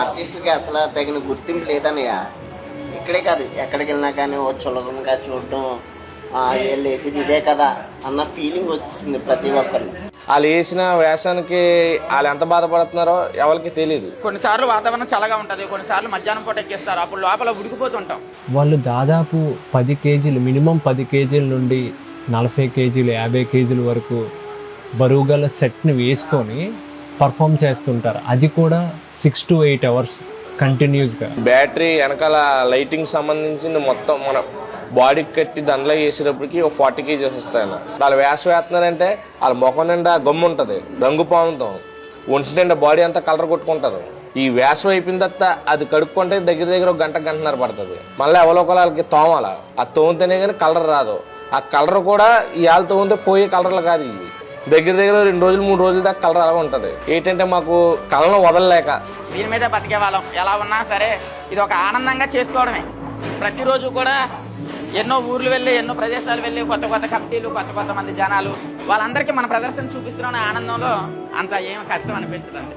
ఆర్టిస్ట్కి అసలు తగిన గుర్తింపు లేదన్నయ్య. ఇక్కడే కాదు ఎక్కడికి వెళ్ళినా కానీ ఓ చులకనగా చూడటం వీళ్ళు వేసేది ఇదే కదా అన్న ఫీలింగ్ వచ్చింది ప్రతి ఒక్కరిని వాళ్ళు వేసిన వేషానికి వాళ్ళు ఎంత బాధపడుతున్నారో ఎవరికి తెలియదు కొన్నిసార్లు వాతావరణం చల్లగా ఉంటుంది కొన్నిసార్లు మధ్యాహ్నం పూట ఎక్కిస్తారు అప్పుడు లోపల ఉడికిపోతుంటాం. వాళ్ళు దాదాపు పది కేజీలు మినిమం పది కేజీల నుండి నలభై కేజీలు యాభై కేజీల వరకు బరువు గల సెట్ని వేసుకొని పర్ఫామ్ చేస్తుంటారు. అది కూడా సిక్స్ టు ఎయిట్ అవర్స్ కంటిన్యూస్గా బ్యాటరీ వెనకాల లైటింగ్ సంబంధించింది మొత్తం మన బాడీకి కట్టి దండలో వేసేటప్పటికి ఒక ఫార్టీ కేజీస్ వస్తాయి వాళ్ళు వేస వేస్తున్నారంటే వాళ్ళ ముఖం నిండా గమ్ము ఉంటుంది రంగు పాముతాం. ఒంటి నిండా బాడీ అంతా కలర్ కొట్టుకుంటారు ఈ వేసవి అయిపోయిన తర్వాత అది కడుక్కుంటే దగ్గర దగ్గర ఒక గంట గంటన్నర పడుతుంది. మళ్ళీ అవలోకలాలకి తోమాల. ఆ తోమితేనే కానీ కలర్ రాదు. ఆ కలర్ కూడా ఈ వాళ్ళ తోమితే పోయే కలర్లు కాదు ఇవి. దగ్గర దగ్గర రెండు రోజులు మూడు రోజుల దాకా కలర్ అలాగే ఉంటుంది. ఏంటంటే మాకు కళ్ళను వదలలేక. దీని మీద బతికే వాళ్ళం. ఎలా ఉన్నా సరే ఇది ఒక ఆనందంగా చేసుకోవడమే. ప్రతిరోజు కూడా ఎన్నో ఊర్లు వెళ్ళి ఎన్నో ప్రదేశాలు వెళ్ళి కొత్త కొత్త కమిటీలు కొత్త కొత్త మంది జనాలు వాళ్ళందరికీ మన ప్రదర్శన చూపిస్తున్న ఆనందంలో అంత ఏం కష్టం అనిపించదండి.